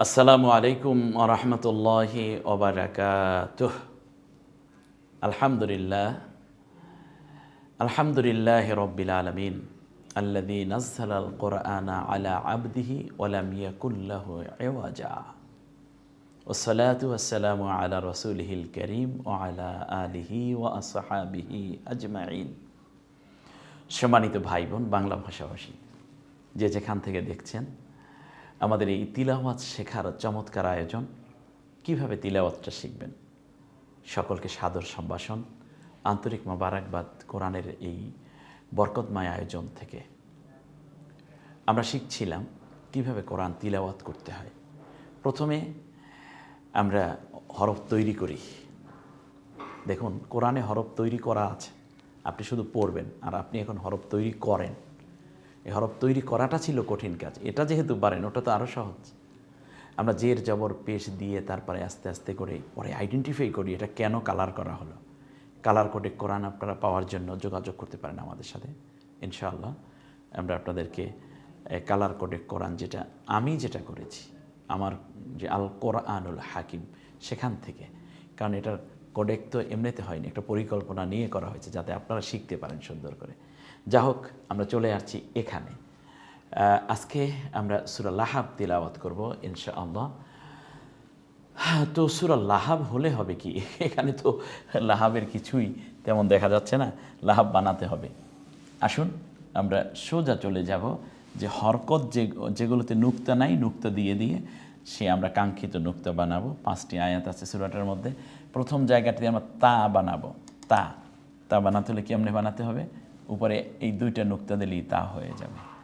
আসসালামু আলাইকুম রহমতুল্লাহি ওবরাকাত আলহামদুলিল্লাহ আলহামদুলিল্লাহ রব্বিল আলমিন আল্লাদি নাজাল আল কোরআনা আলা আবদিহি ওলাম ইয়াকুল্লাহ এওয়াজা ওসালাতু আসসালামু রসুল রসুলহিল করিম ও আলা আলিহি ও আসহাবিহি আজমাইন সম্মানিত ভাই বোন বাংলা ভাষাভাষী, যে যেখান থেকে দেখছেন আমাদের এই তিলাওয়াত শেখার চমৎকার আয়োজন। কীভাবে তিলাওয়াতটা শিখবেন? সকলকে সাদর সম্ভাষণ, আন্তরিক মোবারকবাদ কোরআনের এই বরকতময় আয়োজন থেকে। আমরা শিখছিলাম কীভাবে কোরআন তিলাওয়াত করতে হয়। প্রথমে আমরা হরফ তৈরি করি। দেখুন, কোরআনে হরফ তৈরি করা আছে। আপনি শুধু পড়বেন, আর আপনি এখন হরফ তৈরি করেন। এই হরফ তৈরি করাটা ছিল কঠিন কাজ। এটা যেহেতু পারেন ওটা তো আরও সহজ। আমরা জের, জবর, পেশ দিয়ে তারপরে আস্তে আস্তে করে পরে আইডেন্টিফাই করি এটা কেন কালার করা হলো। কালার কোডে কোরআন আপনারা পাওয়ার জন্য যোগাযোগ করতে পারেন আমাদের সাথে, ইনশাআল্লাহ। আমরা আপনাদেরকে কালার কোডে কোরআন যেটা, আমি যেটা করেছি, আমার যে আল কোরআনুল হাকিম সেখান থেকে, কারণ এটার কোডেক তো এমনিতে হয়নি, একটা পরিকল্পনা নিয়ে করা হয়েছে যাতে আপনারা শিখতে পারেন সুন্দর করে। যা হোক আমরা চলে আসছি এখানে। আজকে আমরা সুরা লাহাব তিলাওয়াত করব ইনশাআল্লাহ। হ্যাঁ, তো সুরা লাহাব হলে হবে কি? এখানে তো লাহাবের কিছুই তেমন দেখা যাচ্ছে না লাহাব বানাতে হবে। আসুন আমরা সোজা চলে যাব যে হরকত যে যেগুলোতে নুক্তা নাই নুক্তা দিয়ে দিয়ে সে আমরা কাঙ্ক্ষিত নুক্তা বানাবো। পাঁচটি আয়াত আছে সুরাটার মধ্যে। প্রথম জায়গাটিতে আমরা তা বানাবো। তা তা বানাতে হলে কেমনে বানাতে হবে? উপরে এই দুইটা নুক্তা দিলেই তা হয়ে যাবে।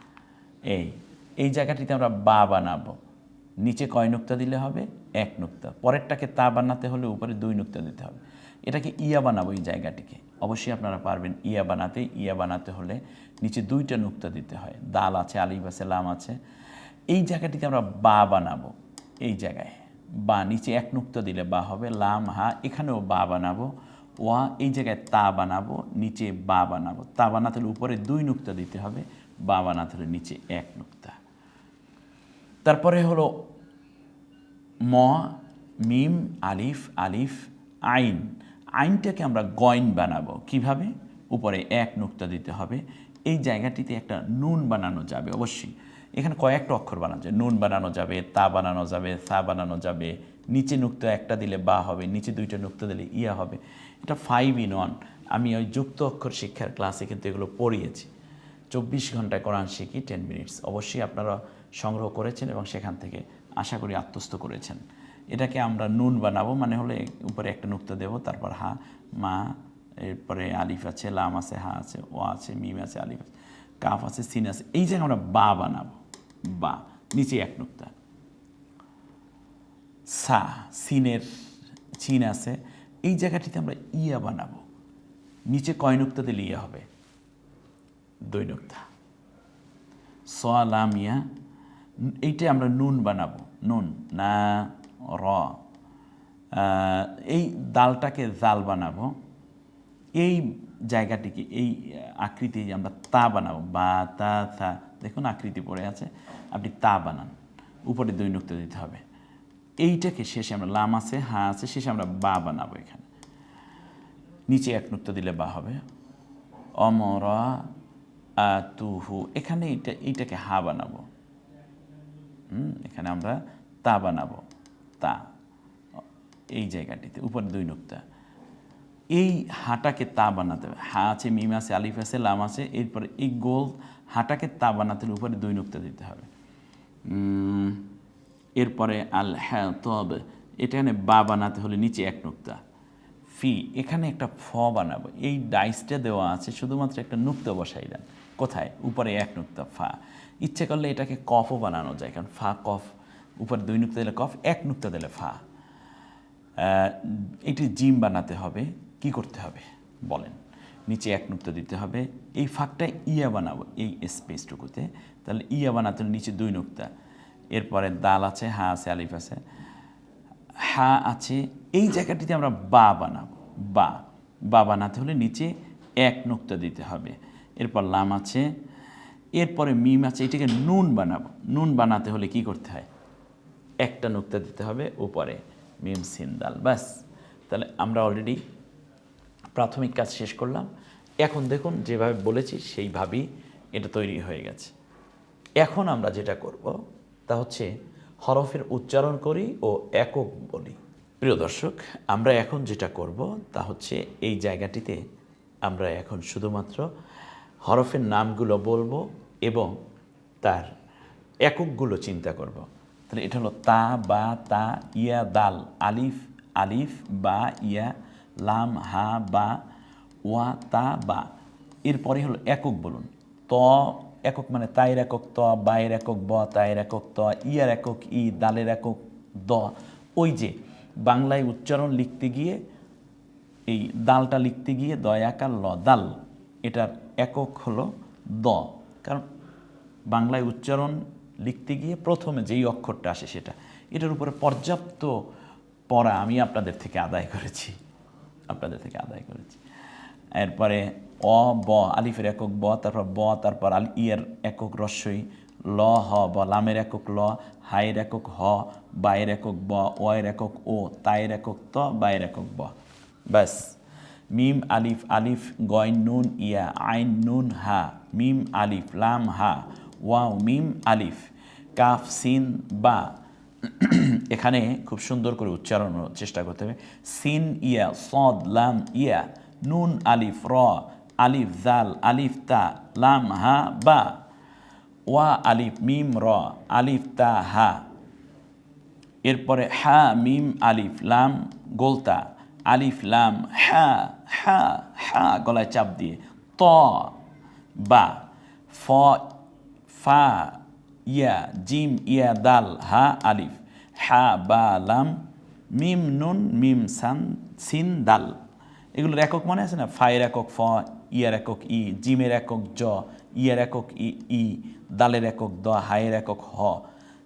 এই এই জায়গাটিতে আমরা বা বানাবো। নিচে কয় নুক্তা দিলে হবে? এক নুক্তা। পরেরটাকে তা বানাতে হলে উপরে দুই নুক্তা দিতে হবে। এটাকে ইয়া বানাবো এই জায়গাটিকে। অবশ্যই আপনারা পারবেন ইয়া বানাতে। ইয়া বানাতে হলে নিচে দুইটা নুক্তা দিতে হয়। দাল আছে, আলিফ আছে, লাম আছে। এই জায়গাটিতে আমরা বা বানাবো। এই জায়গায়। বা নিচে এক নুক্তা দিলে বা হবে, লাম, হা, এখানেও বা বানাবো। ওয়া এই জায়গায় তা বানাবো, নিচে বা বানাবো। তা বানাতে হলে উপরে দুই নুক্তা দিতে হবে, বা বানাতে হলে নিচে এক নুক্তা। তারপরে হলো ম, মিম, আলিফ আলিফ, আইন। আইনটাকে আমরা গয়ন বানাবো। কীভাবে? উপরে এক নুক্তা দিতে হবে। এই জায়গাটিতে একটা নুন বানানো যাবে অবশ্যই। এখানে কয়েকটা অক্ষর বানানো যায়। নুন বানানো যাবে, তা বানানো যাবে, সা বানানো যাবে। নিচে নুক্তা একটা দিলে বা হবে, নিচে দুইটা নুক্তা দিলে ইয়া হবে। এটা ফাইভ ইন ওয়ান আমি ওই যুক্ত অক্ষর শিক্ষার ক্লাসে কিন্তু এগুলো পড়িয়েছি। চব্বিশ ঘন্টায় কোরআন শিখি টেন মিনিটস অবশ্যই আপনারা সংগ্রহ করেছেন এবং সেখান থেকে আশা করি আত্মস্থ করেছেন। এটাকে আমরা নুন বানাবো মানে হলে উপরে একটা নুক্তা দেবো, তারপর হা, মা, এরপরে আলিফ আছে, লাম আছে, হা আছে, ও আছে, মিম আছে, আলিফ আছে, কাফ আছে, সিন আছে, এই জায়গায় আমরা বা বানাবো, বা, নিচে এক নুক্তা। সা, সিনের চিন আছে এই জায়গাটিতে আমরা ইয়া বানাবো। নিচে কয় নুক্তা দিলে ইয়া হবে? দুই নুক্তা। সালামিয়া এইটা আমরা নুন বানাবো। নুন, না, র। এই দালটাকে জাল বানাবো। এই জায়গাটিকে, এই আকৃতি আমরা তা বানাবো। বা, তা দেখুন আকৃতি পড়ে আছে। আপনি তা বানান। উপরে দুই নুক্তা দিতে হবে। এইটাকে শেষে আমরা লাম আছে, হা আছে, শেষে আমরা বা বানাবো এখানে। নিচে এক নুক্তা দিলে বা হবে। অমরা তুহু এখানে এইটা এইটাকে হা বানাবো। হুম, এখানে আমরা তা বানাবো। তা, এই জায়গাটিতে, উপরে দুই নুক্তা। এই হাটাকে তা বানাতে হবে। হা আছে, মিম আছে, আলিফ আছে, লাম আছে, এরপরে এই গোল হাটাকে তা বানাতে উপরে দুই নুক্তা দিতে হবে। এরপরে আল হ্যাঁ তবে এটা এখানে বা বানাতে হলে নিচে এক নুক্তা। ফি, এখানে একটা ফ বানাবো। এই ডাইসটা দেওয়া আছে, শুধুমাত্র একটা নুক্তা বসাই দেন। কোথায়? উপরে এক নুক্তা, ফা। ইচ্ছে করলে এটাকে কফও বানানো যায়, কারণ ফা কফ, উপরে দুই নুক্তা দিলে কফ, এক নুক্তা দিলে ফা। এটি জিম বানাতে হবে, কি করতে হবে? বলেন। নিচে এক নুক্তা দিতে হবে। এই ফাঁকটা ইয়া বানাবো, এই স্পেসটুকুতে তাহলে ইয়া বানাতে নিচে দুই নুক্তা। এরপরে দাল আছে, হা আছে, আলিফ আছে। হা আছে, এই জায়গাটিতে আমরা বা বানাবো, বা। বা বানাতে হলে নিচে এক নুক্তা দিতে হবে। এরপর লাম আছে, এরপরে মিম আছে, এটাকে নুন বানাবো। নুন বানাতে হলে কি করতে হয়? একটা নুক্তা দিতে হবে, উপরে মিম সিন দাল, ব্যাস। তাহলে আমরা অলরেডি প্রাথমিক কাজ শেষ করলাম। এখন দেখুন, যেভাবে বলেছি, সেইভাবেই এটা তৈরি হয়ে গেছে। এখন আমরা যেটা করব তা হচ্ছে হরফের উচ্চারণ করি ও একক বলি। প্রিয় দর্শক, আমরা এখন যেটা করব তা হচ্ছে এই জায়গাটিতে আমরা এখন শুধুমাত্র হরফের নামগুলো বলব এবং তার এককগুলো চিন্তা করব। তাহলে এটা হলো তা, বা, তা, ইয়া, দাল, আলিফ আলিফ, বা, ইয়া, লাম, হা, বা, ওয়া, তা, বা। এরপরে হলো একক বলুন। ত একক মানে তাইর একক ত বায়ের একক ব তায়ের একক ত, ইয়ার একক ই, দালের একক দ। ওই যে বাংলায় উচ্চারণ লিখতে গিয়ে, এই দালটা লিখতে গিয়ে দয়াকার ল, দাল, এটার একক হলো দ। কারণ বাংলায় উচ্চারণ লিখতে গিয়ে প্রথমে যেই অক্ষরটা আসে সেটা, এটার উপরে পর্যাপ্ত পড়া আমি আপনাদের থেকে আদায় করেছি। আপনাদের থেকে আদায় করেছি। এরপরে অ, ব, আলিফের একক, ব, তারপর ব, তারপর আল, ইয়ের একক রস্যই। ল, হ, ব, লামের একক ল হায়ের একক হ, বায়ের একক ব ওয়ের একক ও তায়ের একক ত, বায়ের একক ব। ব্যাস। মিম, আলিফ আলিফ, গয়, নুন, ইয়া, আইন, নুন, হা। মিম, আলিফ, লাম, হা। ওয়াও, মিম, আলিফ। কাফ, সিন, বা। এখানে খুব সুন্দর করে উচ্চারণ চেষ্টা করতে হবে। সিন, ইয়া, সদ, লাম, ইয়া। নুন, আলিফ, র। আলিফ জাল আলিফ তা, লাম, হা, বা। ওয়া, আলিফ, মিম, র, আলিফ, তা, হা। এরপরে হা, মিম, আলিফ, লাম গোলতা আলিফ, লাম, হা হা হা, গলায় চাপ দিয়ে। ত, বা। ফ, ফা, ইয়া, জিম, ইয়া, দাল, হা, আলিফ। হা, বা, লাম, মিম, নুন, মিম, সান, সিন, দাল। এগুলোর একক মনে আছে না? ফায়ের একক, ফ ইয়ার একক ই জিমের একক জ ইয়ার একক ই দালের একক দ হায়ের একক হ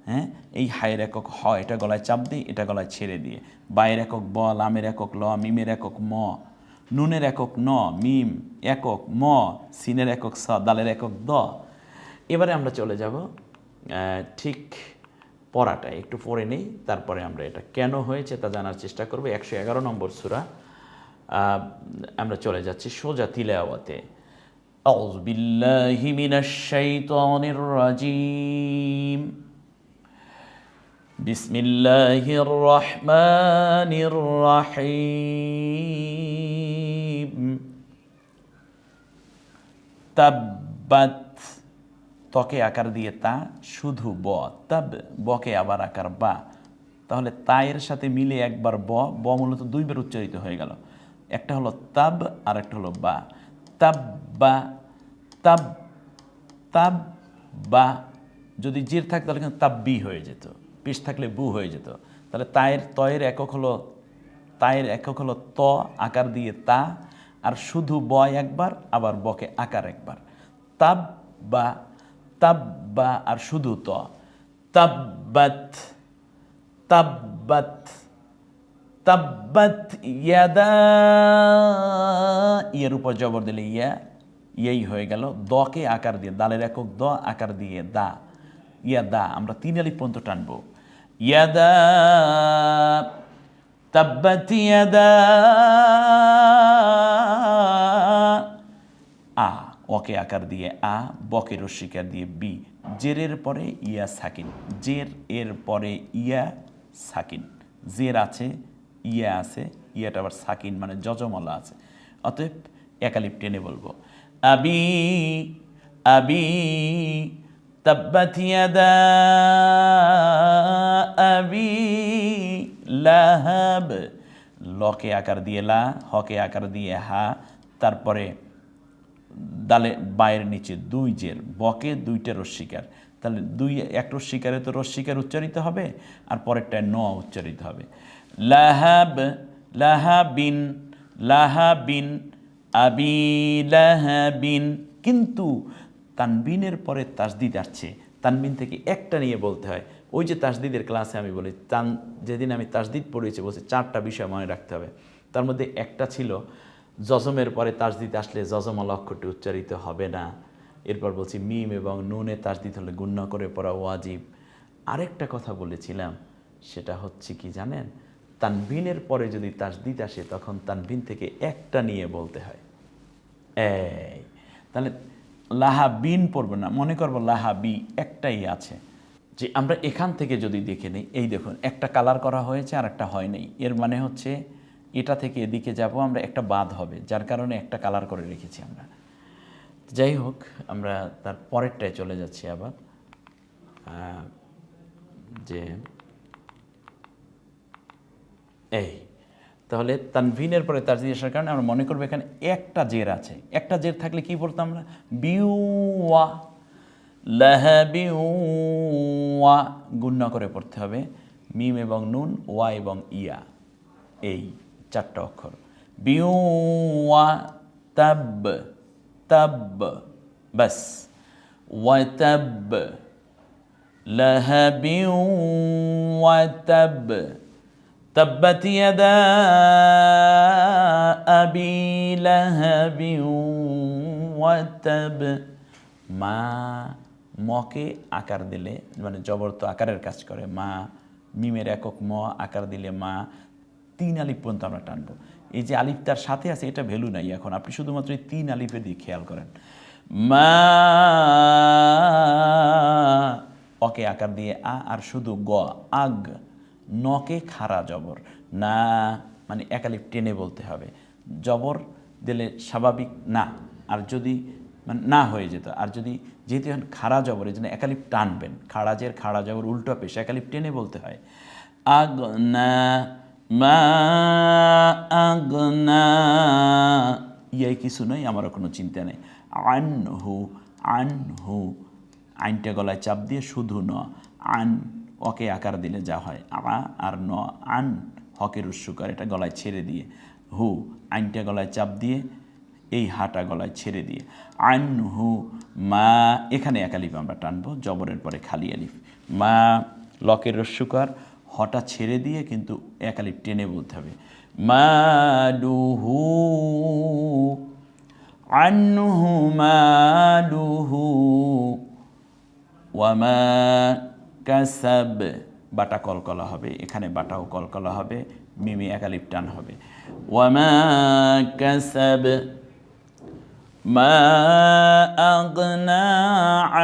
হ্যাঁ এই হায়ের একক হ এটা গলায় চাপ দিই এটা গলায় ছেড়ে দিয়ে। বায়ের একক ব লামের একক ল মিমের একক ম নুনের একক ন মিম একক ম সিনের একক স দালের একক দ এবারে আমরা চলে যাব ঠিক পড়াটা একটু পড়ে নেই, তারপরে আমরা এটা কেন হয়েছে তা জানার চেষ্টা করব। একশো এগারো নম্বর সুরা। আমরা চলে যাচ্ছি সোজা তিলাওয়াতে أعوذ بالله من الشيطان الرجيم بسم الله الرحمن الرحيم তাব্বাত তকে আকার দিয়ে তা শুধু ব তাব বকে আবার আকার বা তাহলে তায়ের সাথে মিলে একবার ব ব মূলত দুইবার উচ্চারিত হয়ে গেল একটা হলো তাব আর একটা হলো বা। তাব বা, তাব তাব বা। যদি জির থাকতো তাহলে কিন্তু তাব্বি হয়ে যেত। পিস থাকলে বু হয়ে যেত। তাহলে তায়ের, তয়ের একক হলো, তায়ের একক হলো ত, আকার দিয়ে তা। আর শুধু ব একবার, আবার বকে আকার একবার। তাব বা তাব বা, আর শুধু ত। তাব্বাত তাব্বাত। তাব্বাত ইয়াদা, ইয়ের উপর জবর দিলে ইয়া, ইয়াই হয়ে গেল। দকে আকার দিয়ে, দালের একক দ, আকার দিয়ে দা, ইয়া দা, আমরা তিন আলি পর্যন্ত টানবো। ইয়াদা, তাব্বাত ইয়াদা, আ ওকে আকার দিয়ে আ, বকে রস্বীকার দিয়ে বি, জেরের পরে ইয়া সাকিন, জের এর পরে ইয়া সাকিন, জের আছে ইয়া আছে, ইয়াটা আবার সাকিন মানে যজমলা আছে। অতএব একালিপ টেনে বলব। আবি আবি, তাব্বাত ইয়াদা, আবি, লাহাব। লকে আকার দিয়ে লা, হকে আকার দিয়ে হা। তারপরে দালে, বায়ের নিচে দুই জের, বকে দুইটা রস্বীকার তাহলে দুই, এক রস্বীকারে তো রস্বীকার উচ্চারিত হবে, আর পরেরটায় ন উচ্চারিত হবে। লাহাব, লাহাবিন লাহাবিন, আবি লাহাবিন। কিন্তু তানবিনের পরে তাসদিদ আসছে। তানবিন থেকে একটা নিয়ে বলতে হয়, ওই যে তাসদিদের ক্লাসে আমি বলি, তান, যেদিন আমি তাসদিদ পড়িয়েছি, বলছি চারটা বিষয় মনে রাখতে হবে। তার মধ্যে একটা ছিল, জজমের পরে তাসদিদ আসলে জজমল অক্ষরটি উচ্চারিত হবে না। এরপর বলছি, মিম এবং নুনে তাসদিদ হলে গুণ্য করে পড়া ওয়াজিব। আরেকটা কথা বলেছিলাম, সেটা হচ্ছে কি জানেন? তানবিনের পরে যদি তাসদিদ আসে, তখন তানবিন থেকে একটা নিয়ে বলতে হয়। এই, তাহলে লাহা বিন পড়বে না, মনে করব লাহা বি একটাই আছে। যে আমরা এখান থেকে যদি দেখে নিই, এই দেখুন, একটা কালার করা হয়েছে আর একটা হয় নাই। এর মানে হচ্ছে এটা থেকে এদিকে যাব, আমরা একটা বাদ হবে, যার কারণে একটা কালার করে রেখেছি আমরা। যাই হোক, আমরা তার পরেরটায় চলে যাচ্ছি আবার। যে এই, তাহলে তানভিনের পরে তার আসার কারণে আমরা মনে করব এখানে একটা জের আছে। একটা জের থাকলে কি পড়তাম আমরা? বিউয়া লাহাবিউয়া গুণা করে পড়তে হবে। মিম এবং নুন, ওয়া এবং ইয়া, এই চারটা অক্ষর। বিউয়া, তাব তাব, বাস। ওয়াতাব লাহা বিউয়া তাব। تبت يدا أبي لهب وتب মা মকে আকার দিলে মানে জবর তো আকারের কাজ করে মা মিমের একক ম আকার দিলে মা তিন আলিফ পর্যন্ত আমরা টানবো এই যে আলিফ তার সাথে আছে এটা ভ্যালু নাই এখন আপনি শুধুমাত্র এই তিন আলিফের দিকে খেয়াল করেন মা অকে আকার দিয়ে আ আর শুধু গ আগ নকে খাড়া জবর। না মানে একালিপ টেনে বলতে হবে। জবর দিলে স্বাভাবিক না। আর যদি মানে না হয়ে যেত, আর যদি যেহেতু এখন খাড়া জবর, এই জন্য একালিপ টানবেন। খাড়াজের খাড়া জবর, উল্টো পেশ একালিপ টেনে বলতে হয়। আগ না মা আগ না ইয়াই কিছু নয় আমারও কোনো চিন্তা নেই। আন হু আন হু আইনটা গলায় চাপ দিয়ে শুধু ন। আন অকে আকার দিলে যা হয়, আ আর ন, আন, হকের উৎসুকার, এটা গলায় ছেড়ে দিয়ে। হু, আইনটা গলায় চাপ দিয়ে, এই হাটা গলায় ছেড়ে দিয়ে। আন, হু, মা, এখানে এক একালিপ আমরা টানবো, জবরের পরে খালি আলিফ। মা, লকের রস্যুকার হটা ছেড়ে দিয়ে কিন্তু একালিপ টেনে বলতে হবে। মা ডুহু আনহু মালুহু ওয়ামা কাসাব, বাটা কলকলা হবে। এখানে বাটাও কলকলা হবে, মিমি একালিপ টান হবে। ওয়ামা কাসাব, মা আগনা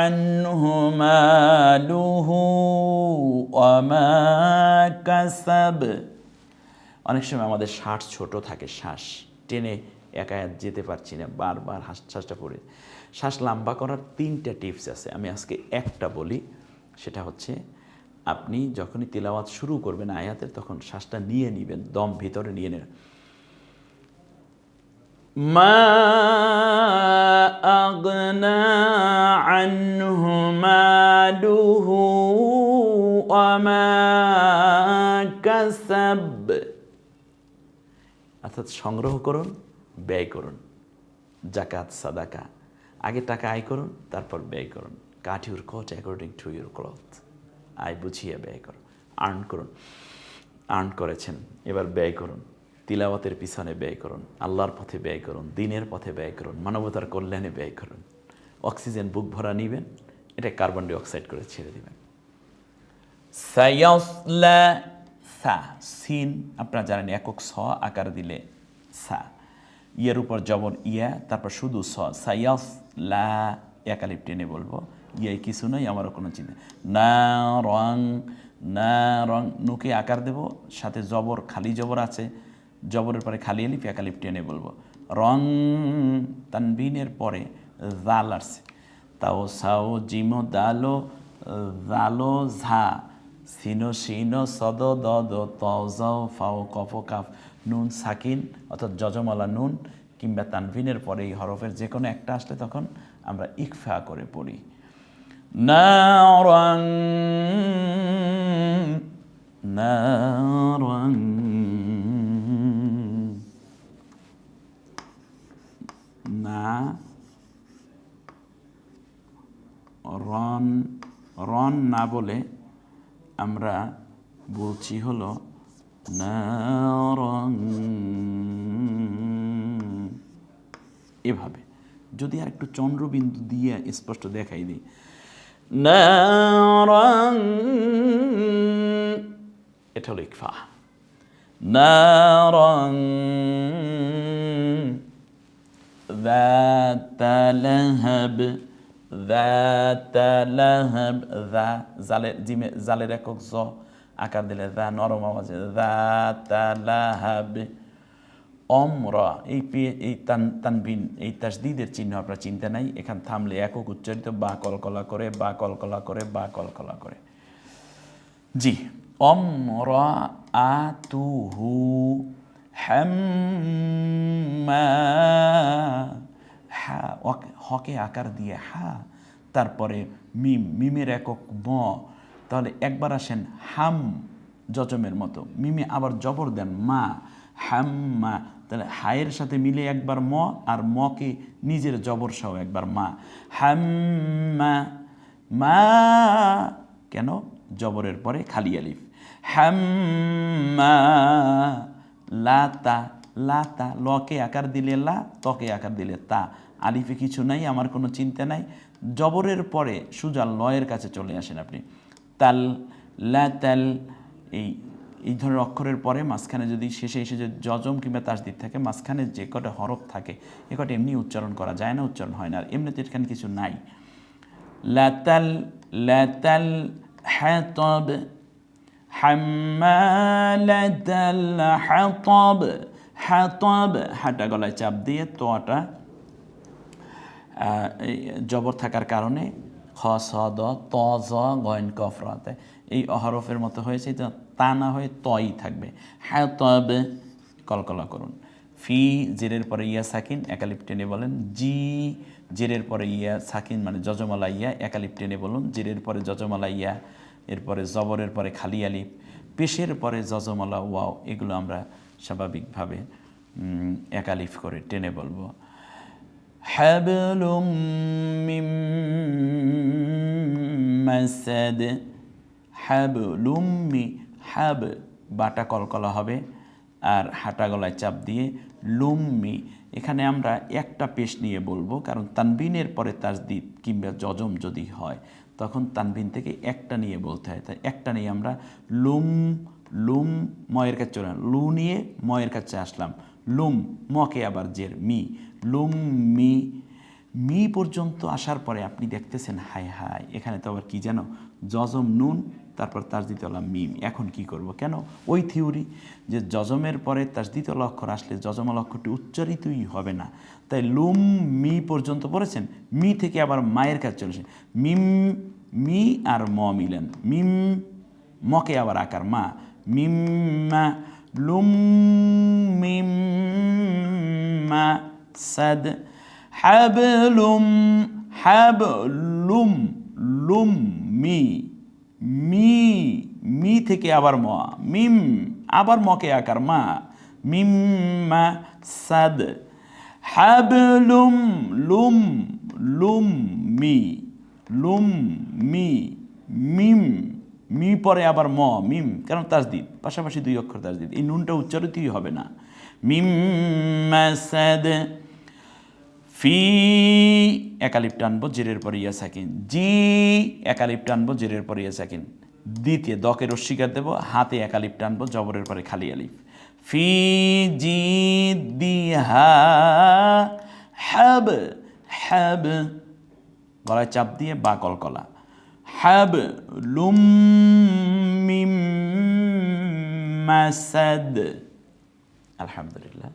আনহু মালুহু, ওয়ামা কাসাব। অনেক সময় আমাদের শ্বাস ছোট থাকে, শ্বাস। টেনে একা যেতে পারছি না, বারবার শ্বাসটা পড়ে। শ্বাস লম্বা করার তিনটা টিপস আছে। আমি আজকে একটা বলি। সেটা হচ্ছে আপনি যখনই তেলাওয়াত শুরু করবেন আয়াতের, তখন শ্বাসটা নিয়ে নেবেন, দম ভিতরে নিয়ে নেবেন। মা আগনা কাসাব। অর্থাৎ সংগ্রহ করুন, ব্যয় করুন। জাকাত সাদাকা। আগে টাকা আয় করুন, তারপর ব্যয় করুন। Cut your coat according to your cloth আয় বুঝিয়ে ব্যয় করুন আর্ন করুন। আর্ন করেছেন। এবার ব্যয় করুন। তিলাওয়াতের পিছনে ব্যয় করুন। আল্লাহর পথে ব্যয় করুন। দিনের পথে ব্যয় করুন। মানবতার কল্যাণে ব্যয় করুন। অক্সিজেন বুক ভরা নিবেন। এটা কার্বন ডাইঅক্সাইড করে ছেড়ে দিবেন। সা, সিন। আপনারা জানেন একক স, আকার দিলে সা। ইয়ের উপর জবর ইয়া, তারপর শুধু স। সায়াস লা একালিপ টেনে বলব। ইয়াই কিছু নয় আমারও কোনো চিন্তা না রং না রং, নুকে আকার দেব, সাথে জবর, খালি জবর আছে। জবরের পরে খালি আলিফ একালিপ টেনে বলব। রং তানবিনের পরে জাল আসছে। তাও সাও জিমো দালো, জালো ঝা। সিনো সিনো সদ দ দ তজাও ফাও কফ কাফ। নুন সাকিন, অর্থাৎ যজমালা নুন, কিংবা তানভিনের পরে এই হরফের যে কোনো একটা আসলে তখন আমরা ইকফা করে পড়ি। নারাং না রন রন না বলে আমরা বলছি হলো এভাবে। যদি আর একটু চন্দ্রবিন্দু দিয়ে স্পষ্ট দেখাই দিই। নারং এটা হলো ইকফা নারং ذات لهب ذات لهب ذا জালে জিমে জালের একক জ আকার দিলে দা নরম আওয়াজে ذات لهب অমর, এই পে- এই তান, তানবিন, এই তাসদিদের চিহ্ন আপনার চিন্তা নাই? এখান থামলে একক উচ্চারিত, বা কলকলা করে, বা কলকলা করে, বা কলকলা করে। জি, অমর আতুহু হাম্মা, হা, হকে আকার দিয়ে হা, তারপরে মিম, মিমের একক ম। তাহলে একবার আসেন হাম, জজমের মতো। মিমে আবার জবর দেন মা। হাম্মা। তাহলে হায়ের সাথে মিলে একবার ম আর মকে নিজের জবর সহ একবার মা। হাম্মা। মা। কেন? জবরের পরে খালি আলিফ। হাম্মা। লাতা। লাতা। লকে আকার দিলে লা, তকে আকার দিলে তা। আলিফে কিছু নাই, আমার কোনো চিন্তা নাই। জবরের পরে সুজা লয়ের কাছে চলে আসেন আপনি। তাল, লা, তাল, এই এই ধরনের অক্ষরের পরে মাঝখানে যদি শেষে এসে যে জজম কিংবা তাসদিদ থাকে, মাঝখানে যে কটা হরফ থাকে, এ কটা এমনি উচ্চারণ করা যায় না, উচ্চারণ হয় না, আর এমনিতে এখানে কিছু নাই। লাতাল লাতাল হাতব, হাম্মালাতাল হাতব হাতব, হাঁটা গলায় চাপ দিয়ে তোয়াটা জবর থাকার কারণে খ, স, দ, ত, জ গয়ন কফ রাতে এই অহরফের মতো হয়েছে। তা না হয়ে তই থাকবে। হ্যাঁ তবে কলকলা করুন। ফি, জেরের পরে ইয়া, সাকিন, একালিপ টেনে বলেন। জি, জেরের পরে ইয়া, সাকিন মানে যজমালা ইয়া, একালিপ টেনে বলুন। জেরের পরে যজমালা ইয়া এরপরে জবরের পরে খালি আলিপ পেশের পরে যজমালা ওয়াও, এগুলো আমরা স্বাভাবিকভাবে একালিফ করে টেনে বলব। হ্যাবলুম মাসাদ হ্যাবলুম্মি হাব বাটা কলকলা হবে আর হাঁটা গলায় চাপ দিয়ে লুম্মি। এখানে আমরা একটা পেশ নিয়ে বলব, কারণ তানবিনের পরে তাজদিদ কিংবা জজম যদি হয়, তখন তানবিন থেকে একটা নিয়ে বলতে হয়। তাই একটা নিয়ে আমরা লুম লুম ময়ের কাছে চলে লু নিয়ে ময়ের কাছে আসলাম। লুম, মকে আবার জের, মি। লুম, মি। মি পর্যন্ত আসার পরে আপনি দেখতেছেন হাই হাই এখানে তো আবার কি যেন জজম নুন তারপর তাজদিতলা মিম। এখন কি করব? কেন? ওই থিওরি যে জজমের পরে তাজদিতলা অক্ষর আসলে জজমাল অক্ষরটি উচ্চারিতই হবে না। তাই লুম মি পর্যন্ত পড়েছেন, মি থেকে আবার মায়ের কাজ চলেছেন মিম, মি আর ম মিলেন। মিম, মকে আবার আকার, মা। মিম্মা লুম, মিম, মা। সাদ হাবলুম হাবলুম লুম, মি। মি মি থেকে আবার ম, মিম, আবার মকে আকার, মা মিম্মা সাদ, হাবলুম, লুম লুম, মি লুম, মি, মিম, মি পরে আবার ম, মিম, কারণ তাজদিদ পাশাপাশি দুই অক্ষর তাজদিদ এই নুনটা উচ্চারিতই হবে না। মিম মাসাদ ফি একালিপ টানবো জেরের পরে ইয়া সাকিন। জি একালিপ টানবো জেরের পরে ইয়া সাকিন। দ্বিতীয় দকে রস্বীকার দেবো, হাতে একালিপ টানবো জবরের পরে খালি আলিফ। ফি, জি, দিহা হ্যাব হ্যাব গলায় চাপ দিয়ে বা কলকলা হ্যাব লুম, মিম, মাসাদ। আলহামদুলিল্লাহ,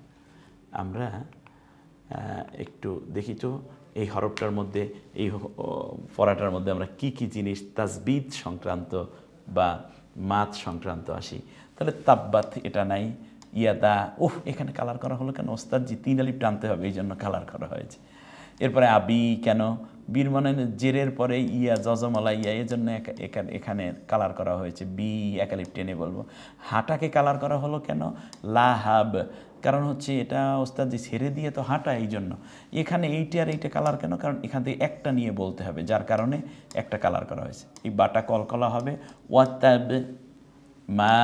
আমরা একটু দেখি তো, এই হরফটার মধ্যে, এই পড়াটার মধ্যে আমরা কি কি জিনিস, তাজবিদ সংক্রান্ত বা মাছ সংক্রান্ত আসি। তাহলে তাব্বাত এটা নাই, ইয়াদা ওহ এখানে কালার করা হলো কেন? ওস্তাদ জি তিন আলিপ টানতে হবে এই জন্য কালার করা হয়েছে। এরপরে আবি কেন? বীর মানে জেরের পরে ইয়া জজমালা ইয়া এই জন্য এখানে কালার করা হয়েছে বি একালিপ টেনে বলব। হাঁটাকে কালার করা হলো কেন? লাহাব কারণ হচ্ছে এটা ওস্তাদ ছেড়ে দিয়ে তো হাঁটা এই জন্য এখানে এইটা আর এইটা কালার কেন? কারণ এখান থেকে একটা নিয়ে বলতে হবে, যার কারণে একটা কালার করা হয়েছে। এই বাটা কলকলা হবে ওয়াতাব মা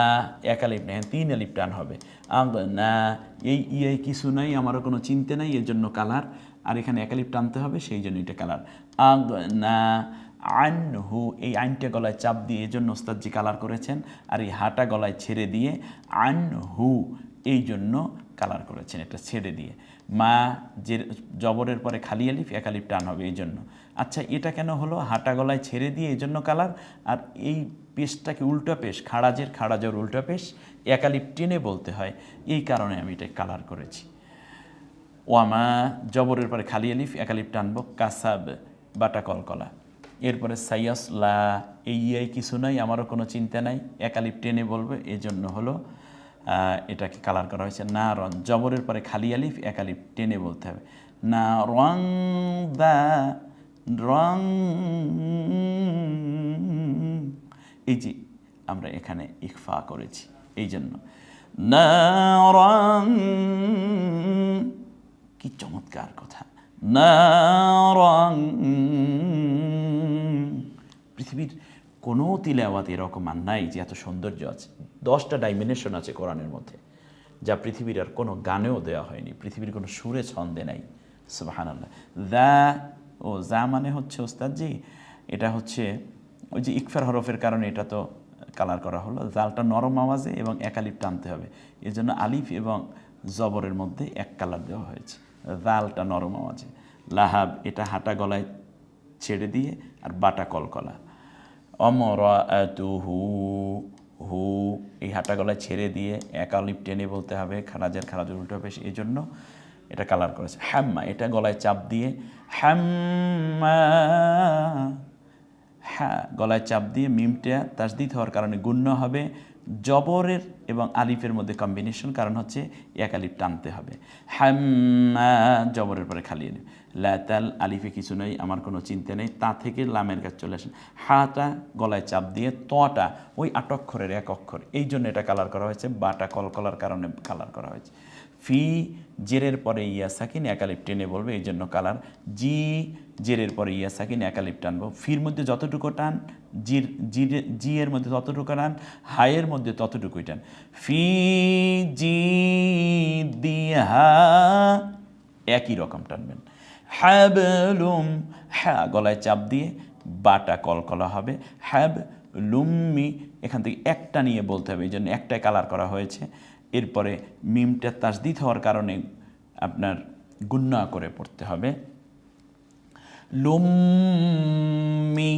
এক আলিপ তিন আলিপ টান হবে। না, এই ইয়ে কিছু নাই, আমারও কোনো চিন্তা নাই এর জন্য কালার আর এখানে এক আলিপ টানতে হবে, সেই জন্য এটা কালার আগ না আনহু, এই আইনটা গলায় চাপ দিয়ে এই জন্য ওস্তাদজি কালার করেছেন আর এই হাটা গলায় ছেড়ে দিয়ে আনহু এই জন্য কালার করেছেন, এটা ছেড়ে দিয়ে। মা যে জবরের পরে খালি আলিফ এক আলিফ টান হবে এই জন্য। আচ্ছা এটা কেন হলো? হাটা গলায় ছেড়ে দিয়ে এই জন্য কালার আর এই পেশটাকে উল্টা পেশ, খাড়াজের খাড়াজের উল্টা পেশ, একালিপ টেনে বলতে হয়। এই কারণে আমি এটা কালার করেছি। ওয়ামা জবরের পরে খালি আলিফ একালিপ টানবো, কাসাব, বাটা কলকলা। এরপরে সাইয়াস, লা, এই ইয়াই কিছু নাই, আমারও কোনো চিন্তা নাই একালিপ টেনে বলবে এই জন্য হলো এটাকে কালার করা হয়েছে না রন জবরের পরে খালি আলিফ একালিপ টেনে বলতে হবে। না রং দা রং, এই যে আমরা এখানে ইকফা করেছি এই জন্য না রং কি চমৎকার কথা। পৃথিবীর কোনো তিলাওয়াত এরকম আর নাই যে এত সৌন্দর্য আছে। দশটা ডাইমেনশন আছে কোরআনের মধ্যে, যা পৃথিবীর আর কোনো গানেও দেওয়া হয়নি। পৃথিবীর কোনো সুরে ছন্দে নাই। সুবাহান ও যা মানে হচ্ছে ওস্তাদজি, এটা হচ্ছে ওই যে ইকফার হরফের কারণে এটা তো কালার করা হলো। জালটা নরম আওয়াজে এবং একালিপ টানতে হবে। এই জন্য আলিফ এবং জবরের মধ্যে এক কালার দেওয়া হয়েছে। জালটা নরম আওয়াজে। লাহাব, এটা হাঁটা গলায় ছেড়ে দিয়ে আর বাটা কলকলা। অমর হু হু এই হাঁটা গলায় ছেড়ে দিয়ে একালিপ টেনে বলতে হবে খারাজের খারাজের উল্টো পেশ এই জন্য এটা কালার করেছে। হ্যাম্মা এটা গলায় চাপ দিয়ে হ্যাম্মা হ্যাঁ গলায় চাপ দিয়ে মিমটা তাসদিদ হওয়ার কারণে গুণ্য হবে। জবরের এবং আলিফের মধ্যে কম্বিনেশন কারণ হচ্ছে এক আলিফ টানতে হবে। হ্যাম্মা জবরের পরে খালি আলিফ লাতাল আলিফে কিছু নেই, আমার কোনো চিন্তা নেই, তা থেকে লামের কাছে চলে আসেন। হাটা, গলায় চাপ দিয়ে তটা, ওই আটক্ষরের এক অক্ষর। এই জন্য এটা কালার করা হয়েছে, বাটা কলকলার কারণে কালার করা হয়েছে। ফি, জেরের পরে ইয়া সাকিন একালিপ টেনে বলবে এই জন্য কালার জি, জেরের পরে ইয়া সাকিন একালিপ টানবো। ফির মধ্যে যতটুকু টান, জির জির, জি এর মধ্যে ততটুকু টান হায়ের মধ্যে ততটুকুই টান। ফি, জি দিহা একই রকম টানবেন। হ্যাবলুম হ্যাঁ গলায় চাপ দিয়ে বাটা কলকলা হবে। হ্যাব লুম্মি এখান থেকে একটা নিয়ে বলতে হবে এই জন্য একটাই কালার করা হয়েছে। এরপরে মিমটা তাসদিদ হওয়ার কারণে আপনার গুন্না করে পড়তে হবে। লুম্মি,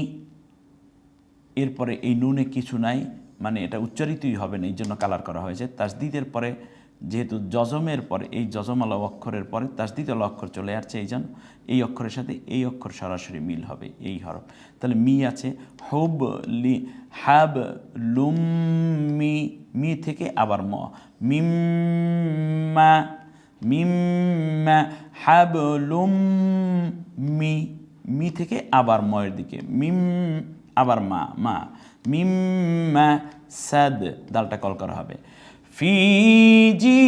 এরপরে এই নুনে কিছু নাই মানে এটা উচ্চারিতই হবে না, এই জন্য কালার করা হয়েছে। তাসদিদের পরে যেহেতু যজমের পরে, এই যজমাল অক্ষরের পরে তাসদিদ অক্ষর চলে আসছে এই জন্য। এই অক্ষরের সাথে এই অক্ষর সরাসরি মিল হবে, এই হরফ। তাহলে মি আছে, হব লি হ্যাব লুম মি মি থেকে আবার ম। মিম্মা মিম্মা হ্যাব লুম মি মি থেকে আবার ময়ের দিকে। মিম আবার মা মা। মিম্মা সাদ, দালটা কল করা হবে। ফি জি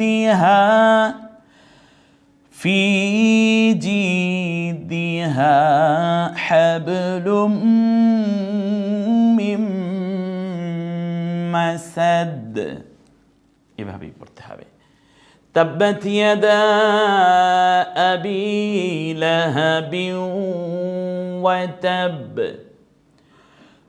দিহা ফি জি দিহা হাবলুম মিম মাসাদ এভাবেই পড়তে হবে تبت يدا أبي لهب وتب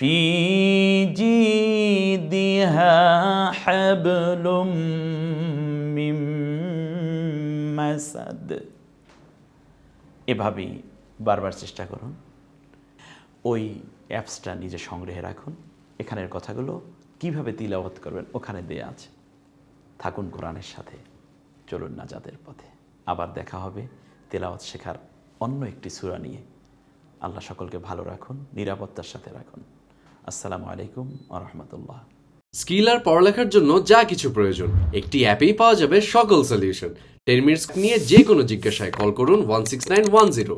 في جيدها حبل من مسد এভাবেই বারবার চেষ্টা করুন ওই অ্যাপসটা নিজে সংগ্রহে রাখুন এখানের কথাগুলো কিভাবে তিলাওয়াত করবেন ওখানে দেয়া আছে থাকুন কোরআনের সাথে চলুন না যাদের পথে আবার দেখা হবে তেলাওয়াত শেখার অন্য একটি সূরা নিয়ে আল্লাহ সকলকে ভালো রাখুন নিরাপত্তার সাথে রাখুন আসসালামু আলাইকুম আ রহমতুল্লাহ। স্কিল আর পড়ালেখার জন্য যা কিছু প্রয়োজন, একটি অ্যাপেই পাওয়া যাবে সকল সলিউশন টেন মিনিটস নিয়ে যে কোনো জিজ্ঞাসায় কল করুন one six nine one zero